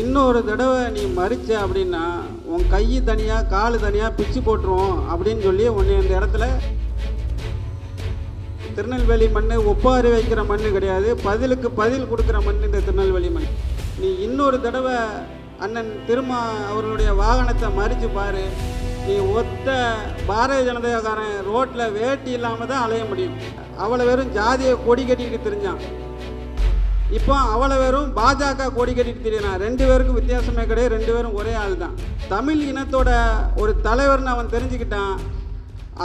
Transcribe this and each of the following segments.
இன்னொரு தடவை நீ மறிச்ச அப்படின்னா உன் கை தனியாக கால் தனியாக பிச்சு போட்டுருவோம் அப்படின்னு சொல்லி உன்னை இந்த இடத்துல திருநெல்வேலி மண் ஒப்பாரி வைக்கிற மண் கிடையாது. பதிலுக்கு பதில் கொடுக்குற மண் இந்த திருநெல்வேலி மண். நீ இன்னொரு தடவை அண்ணன் திருமா அவர்களுடைய வாகனத்தை மறித்து பாரு. நீ ஒத்த பாரதிய ஜனதாக்காரன் ரோட்டில் வேட்டி இல்லாமல் தான் அலைய முடியும். அவ்வளோ வெறும் ஜாதியை கொடி கட்டிக்கிட்டு தெரிஞ்சான். இப்போ அவ்வளோ பேரும் பாஜக கொடி கட்டிட்டு தெரியலாம் ரெண்டு பேருக்கும் வித்தியாசமே கிடையாது. ரெண்டு பேரும் ஒரே ஆள் தான் தமிழ் இனத்தோட ஒரு தலைவர்னு அவன் தெரிஞ்சுக்கிட்டான்.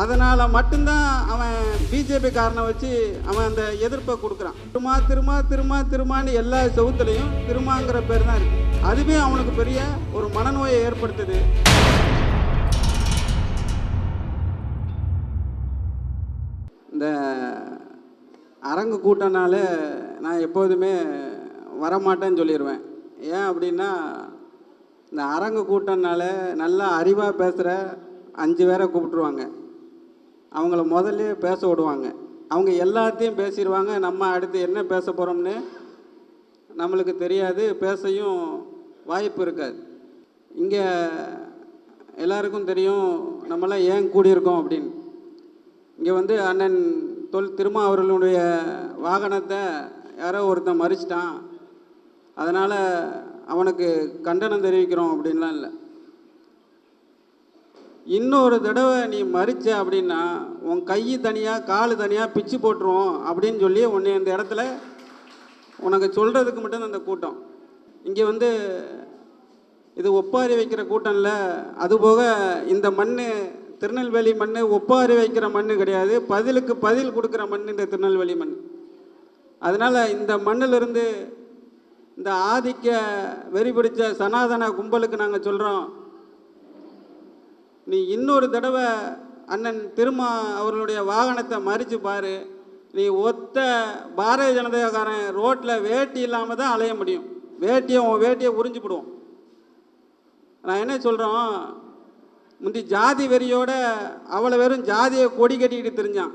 அதனால் மட்டும்தான் அவன் பிஜேபி காரனை வச்சு அவன் அந்த எதிர்ப்பை கொடுக்குறான். திருமா திருமா திருமா திருமான்னு எல்லா செவுத்துலையும் திருமாங்கிற பேர் தான் இருக்கு. அதுவே அவனுக்கு பெரிய ஒரு மனநோயை ஏற்படுத்துது. இந்த அரங்கு கூட்டனால நான் எப்போதுமே வரமாட்டேன்னு சொல்லிடுவேன் ஏன் அப்படின்னா இந்த அரங்கு கூட்டம்னால நல்லா அறிவாக பேசுகிற அஞ்சு பேரை கூப்பிட்ருவாங்க அவங்கள முதல்ல பேச விடுவாங்க. அவங்க எல்லாத்தையும் பேசிடுவாங்க நம்ம அடுத்து என்ன பேச போகிறோம்னு நம்மளுக்கு தெரியாது. பேசையும் வாய்ப்பு இருக்காது. இங்கே எல்லாருக்கும் தெரியும் நம்மளாம் ஏன் கூடியிருக்கோம் அப்படின்னு. இங்கே வந்து அண்ணன் தொல் திருமா அவர்களுடைய வாகனத்தை யாரோ ஒருத்தன் மறிச்சிட்டான். அதனால் அவனுக்கு கண்டனம் தெரிவிக்கிறோம் அப்படின்லாம் இல்லை. இன்னொரு தடவை நீ மறிச்ச அப்படின்னா உன் கை தனியாக கால் தனியாக பிச்சு போட்டுருவோம் அப்படின்னு சொல்லி உன்னை இந்த இடத்துல உனக்கு சொல்கிறதுக்கு மட்டும் அந்த கூட்டம். இங்கே வந்து இது ஒப்பாரி வைக்கிற கூட்டம் இல்லை. அதுபோக இந்த மண் திருநெல்வேலி மண் ஒப்பாரி வைக்கிற மண் கிடையாது. பதிலுக்கு பதில் கொடுக்குற மண் இந்த திருநெல்வேலி மண். அதனால் இந்த மண்ணிலிருந்து இந்த ஆதிக்க வெறி பிடிச்ச சனாதன கும்பலுக்கு நாங்கள் சொல்கிறோம் நீ இன்னொரு தடவை அண்ணன் திருமா அவர்களுடைய வாகனத்தை மறித்து பாரு. நீ ஒத்த பாரதிய ஜனதாக்காரன் ரோட்டில் வேட்டி இல்லாமல் தான் அலைய முடியும். வேட்டியை உன் வேட்டியை உறிஞ்சு நான் என்ன சொல்கிறோம் முந்தி ஜாதி வெறியோட அவ்வளோ வெறும் ஜாதியை கொடி கட்டிக்கிட்டு தெரிஞ்சான்.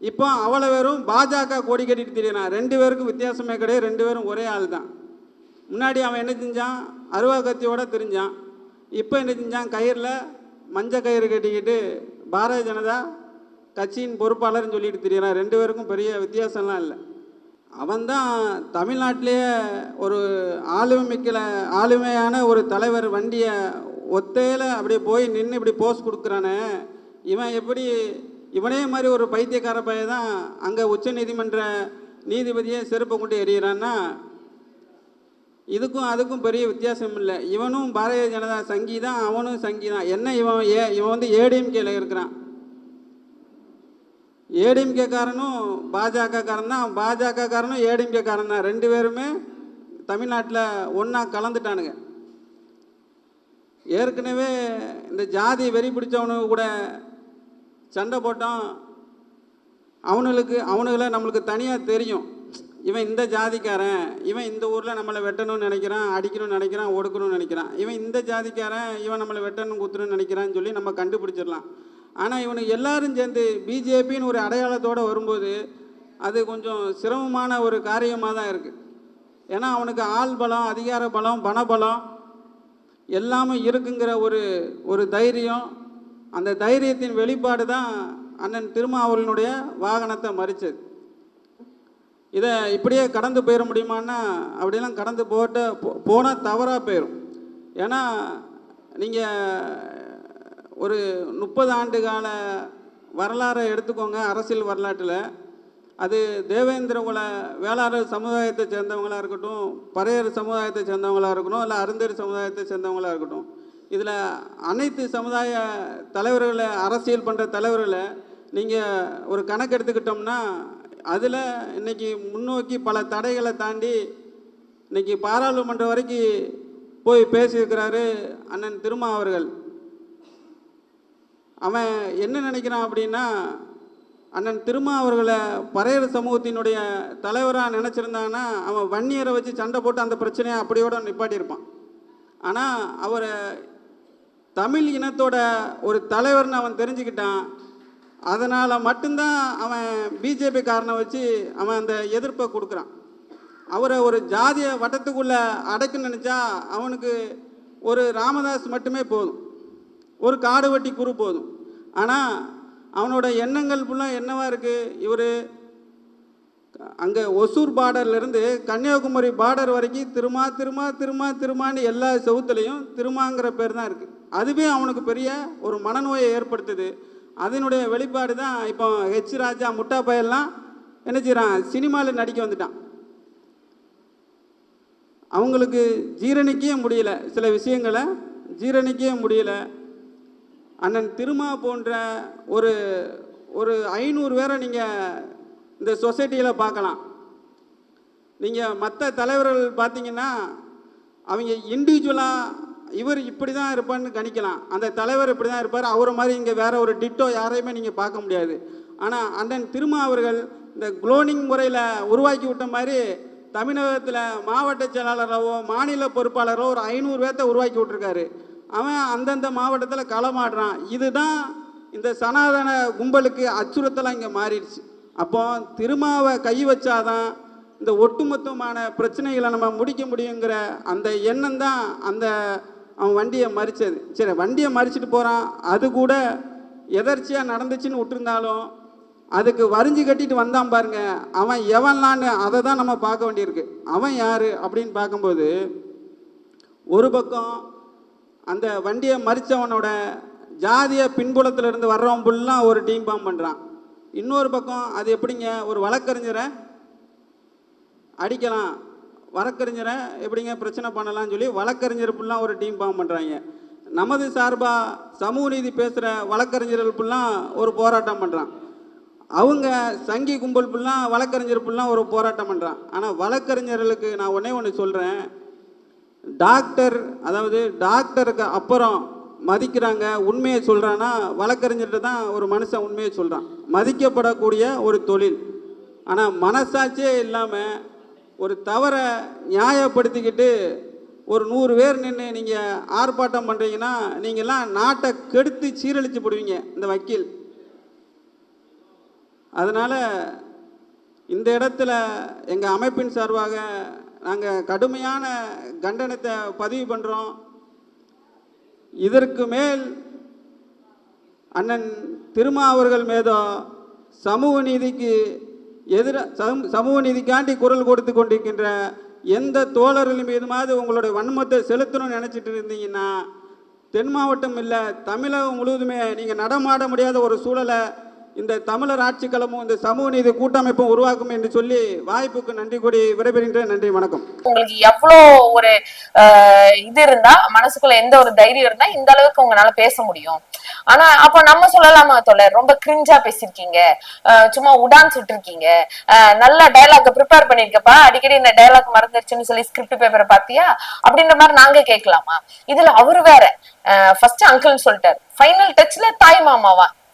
இப்போ அவ்வளோ பேரும் பாஜக கொடி கட்டிட்டு தெரியலாம் ரெண்டு பேருக்கும் வித்தியாசமே கிடையாது. ரெண்டு பேரும் ஒரே ஆள் தான். முன்னாடி அவன் என்ன செஞ்சான்? அருவா கத்தியோட தெரிஞ்சான். இப்போ என்ன செஞ்சான்? கயிறில் மஞ்சள் கயிறு கட்டிக்கிட்டு பாரதிய ஜனதா கட்சியின் பொறுப்பாளர்னு சொல்லிட்டு தெரியலாம் ரெண்டு பேருக்கும் பெரிய வித்தியாசம்லாம் இல்லை. அவன்தான் தமிழ்நாட்டிலேயே ஒரு ஆளுமை மிக்கல ஆளுமையான ஒரு தலைவர் வண்டியை ஒத்தையில் அப்படியே போய் நின்று இப்படி போஸ் கொடுக்குறானே. இவன் எப்படி இவனே மாதிரி ஒரு பைத்தியக்கார பையன் தான் அங்கே உச்ச நீதிமன்ற நீதிபதியை செருப்பை கொண்டு எறிகிறான்னா இதுக்கும் அதுக்கும் பெரிய வித்தியாசம் இல்லை இவனும் பாரதிய ஜனதா சங்கி தான் அவனும் சங்கி தான் என்ன இவன் ஏ இவன் வந்து ஏடிஎம்கேல இருக்கிறான். ஏடிஎம்கே காரனும் பாஜக தான் பாஜக காரனும் ஏடிஎம்கே தான் ரெண்டு பேருமே தமிழ்நாட்டில் ஒன்றா கலந்துட்டானுங்க. ஏற்கனவே இந்த ஜாதி வெறி பிடிச்சவனுக்கு கூட சண்டை போட்டோம் அவனுங்களுக்கு அவனுங்களை நம்மளுக்கு தனியாக தெரியும். இவன் இந்த ஜாதிக்காரன் இவன் இந்த ஊரில் நம்மளை வெட்டணும்னு நினைக்கிறான் அடிக்கணும்னு நினைக்கிறான் ஒடுக்கணும்னு நினைக்கிறான். இவன் இந்த ஜாதிக்காரன் இவன் நம்மளை வெட்டணும் குத்துணும்னு நினைக்கிறான்னு சொல்லி நம்ம கண்டுபிடிச்சிடலாம். ஆனால் இவனுக்கு எல்லாரும் சேர்ந்து பிஜேபின்னு ஒரு அடையாளத்தோடு வரும்போது அது கொஞ்சம் சிரமமான ஒரு காரியமாக தான் இருக்குது ஏன்னா அவனுக்கு ஆள் பலம் அதிகார பலம் பணபலம் எல்லாமே இருக்குங்கிற ஒரு ஒரு தைரியம் அந்த தைரியத்தின் வெளிப்பாடு தான் அண்ணன் திருமாவளவனுடைய வாகனத்தை மறித்தது இதை இப்படியே கடந்து போயிட முடியுமான்னா அப்படிலாம் கடந்து போட்ட போனால் தவறாக போயிடும் ஏன்னா நீங்கள் ஒரு முப்பது ஆண்டு கால வரலாறை எடுத்துக்கோங்க அரசியல் வரலாற்றில். அது தேவேந்திர குல வேளாளர் சமுதாயத்தை சேர்ந்தவங்களாக இருக்கட்டும் பறையர் சமுதாயத்தை சேர்ந்தவங்களாக இருக்கட்டும் இல்லை அருந்தர் சமுதாயத்தை சேர்ந்தவங்களாக இருக்கட்டும் இதில் அனைத்து சமுதாய தலைவர்களை அரசியல் பண்ணுற தலைவர்களை நீங்கள் ஒரு கணக்கு எடுத்துக்கிட்டோம்னா அதில் இன்னைக்கு முன்னோக்கி பல தடைகளை தாண்டி இன்றைக்கி பாராளுமன்றம் வரைக்கும் போய் பேசியிருக்கிறாரு அண்ணன் திருமா அவர்கள். அவன் என்ன நினைக்கிறான் அப்படின்னா அண்ணன் திருமா அவர்களை பறையர் சமூகத்தினுடைய தலைவராக நினச்சிருந்தாங்கன்னா அவன் வன்னியரை வச்சு சண்டை போட்டு அந்த பிரச்சனையை அப்படியோட நிப்பாட்டியிருப்பான். ஆனால் அவரை தமிழ் இனத்தோட ஒரு தலைவர்னு அவன் தெரிஞ்சுக்கிட்டான். அதனால் மட்டும்தான் அவன் பிஜேபி காரனை வச்சு அவன் அந்த எதிர்ப்பை கொடுக்குறான். அவரை ஒரு ஜாதிய வட்டத்துக்குள்ளே அடைக்க நினச்சா அவனுக்கு ஒரு ராமதாஸ் மட்டுமே போதும். ஒரு காடு வட்டி குரு போதும். ஆனால் அவனோட எண்ணங்கள் ஃபுல்லாக என்னவாக இருக்குது இவர் அங்கே ஒசூர் பார்டர்லேருந்து கன்னியாகுமரி பார்டர் வரைக்கும் திருமா திருமா திருமா திருமான்னு எல்லா செவுத்துலேயும் திருமாங்கிற பேர் தான் இருக்குது அதுவே அவனுக்கு பெரிய ஒரு மனநோயை ஏற்படுத்துது. அதனுடைய வெளிப்பாடு தான் இப்போ ஹெச் ராஜா முட்டா பயல்லாம் என்ன செய்கிறான் சினிமாவில் நடிக்க வந்துட்டான். அவங்களுக்கு ஜீரணிக்கவே முடியல. சில விஷயங்களை ஜீரணிக்கவே முடியல. அண்ணன் திருமா போன்ற ஒரு ஒரு ஐநூறு பேரை நீங்கள் இந்த சொசைட்டியில் பார்க்கலாம். நீங்கள் மற்ற தலைவர்கள் பார்த்தீங்கன்னா அவங்க இண்டிவிஜுவலாக இவர் இப்படி தான் இருப்பார்னு கணிக்கலாம். அந்த தலைவர் இப்படி தான் இருப்பார். அவரை மாதிரி இங்கே வேற ஒரு டிட்டோ யாரையுமே நீங்கள் பார்க்க முடியாது. ஆனால் அண்ணன் திருமா அவர்கள் இந்த குளோனிங் முறையில் உருவாக்கி விட்ட மாதிரி தமிழகத்தில் மாவட்ட செயலாளரோ மாநில பொறுப்பாளரோ ஒரு ஐநூறு பேர்த்த உருவாக்கி விட்டுருக்காரு. அவன் அந்தந்த மாவட்டத்தில் களமாடுறான். இதுதான் இந்த சனாதன கும்பலுக்கு அச்சுறுத்தலாக இங்கே மாறிடுச்சு. அப்போ திருமாவை கை வச்சாதான் இந்த ஒட்டுமொத்தமான பிரச்சனைகளை நம்ம முடிக்க முடியுங்கிற அந்த எண்ணம் தான் அந்த அவன் வண்டியை மறிச்சது. சரி வண்டியை மறிச்சிட்டு போகிறான் அது கூட எதர்ச்சியாக நடந்துச்சுன்னு விட்டுருந்தாலும் அதுக்கு வரிஞ்சு கட்டிட்டு வந்தான் பாருங்க. அவன் எவன்லான்னு அதை தான் நம்ம பார்க்க வேண்டியிருக்கு. அவன் யார் அப்படின்னு பார்க்கும்போது ஒரு பக்கம் அந்த வண்டியை மறித்தவனோட ஜாதிய பின்புலத்திலிருந்து வர்றவன் ஃபுல்லாக ஒரு டீம் பாம் பண்ணுறான் இன்னொரு பக்கம் அது எப்படிங்க? ஒரு வழக்கறிஞரை அடிக்கலாம். வழக்கறிஞரை எப்படிங்க? பிரச்சனை பண்ணலாம்னு சொல்லி வழக்கறிஞர் ஃபுல்லாக ஒரு டீம் ஃபார்ம் பண்ணுறாங்க நமது சார்பாக சமூக நீதி பேசுகிற வழக்கறிஞர்கள் ஃபுல்லாக ஒரு போராட்டம் பண்ணுறான் அவங்க சங்கி கும்பல் ஃபுல்லாக வழக்கறிஞர் ஃபுல்லாக ஒரு போராட்டம் பண்ணுறான் ஆனால் வழக்கறிஞர்களுக்கு நான் ஒன்றே ஒன்று சொல்கிறேன் டாக்டர் அதாவது டாக்டருக்கு அப்புறம் மதிக்கிறாங்க உண்மையை சொல்கிறான்னா வழக்கறிஞர்கிட்ட தான் ஒரு மனுஷன் உண்மையை சொல்கிறான் மதிக்கப்படக்கூடிய ஒரு தொழில். ஆனால் மனசாட்சியே இல்லாமல் ஒரு தவறை நியாயப்படுத்திக்கிட்டு ஒரு நூறு பேர் நின்று நீங்கள் ஆர்ப்பாட்டம் பண்ணுறீங்கன்னா நீங்கள்லாம் நாட்டை கெடுத்து சீரழித்து போடுவீங்க இந்த வக்கீல். அதனால் இந்த இடத்துல எங்கள் அமைப்பின் சார்பாக நாங்கள் கடுமையான கண்டனத்தை பதிவு பண்ணுறோம் இதற்கு மேல் அண்ணன் திருமா அவர்கள் மீதும் சமூக நீதிக்கு எதிர சமூக நீதிக்காண்டி குரல் கொடுத்து கொண்டிருக்கின்ற எந்த தோழர்கள் மீதுமாவது உங்களுடைய வன்மத்தை செலுத்தணும்னு நினச்சிட்டு இருந்தீங்கன்னா தென் மாவட்டம் இல்லை தமிழகம் முழுவதுமே நீங்கள் நடமாட முடியாத ஒரு சூழலை இந்த தமிழர் ஆட்சி களமும் இந்த சமூக நீதி கூட்டமைப்பும் உருவாக்கும் என்று சொல்லி வாய்ப்புக்கு நன்றி கூடி விடைபெறுகின்றேன். நன்றி வணக்கம். உங்களுக்கு எவ்வளோ ஒரு ஆஹ், இது இருந்தா மனசுக்குள்ள எந்த ஒரு தைரியம் இருந்தா இந்த அளவுக்கு உங்களால பேச முடியும். ஆனா அப்ப நம்ம சொல்லலாமா தொடர் ரொம்ப கிரிஞ்சா பேசிருக்கீங்க சும்மா உடான் சுட்டிருக்கீங்க ஆஹ், நல்ல டயலாக் ப்ரிப்பேர் பண்ணிருக்கப்பா. அடிக்கடி இந்த டயலாக் மறந்துருச்சுன்னு சொல்லி ஸ்கிரிப்ட் பேப்பரை பாத்தியா அப்படின்ற மாதிரி நாங்க கேட்கலாமா? இதுல அவரு வேற. ஃபர்ஸ்ட் அங்கிள்னு சொல்லிட்டாரு. ஃபைனல் டச்ல தாய் மாமாவா?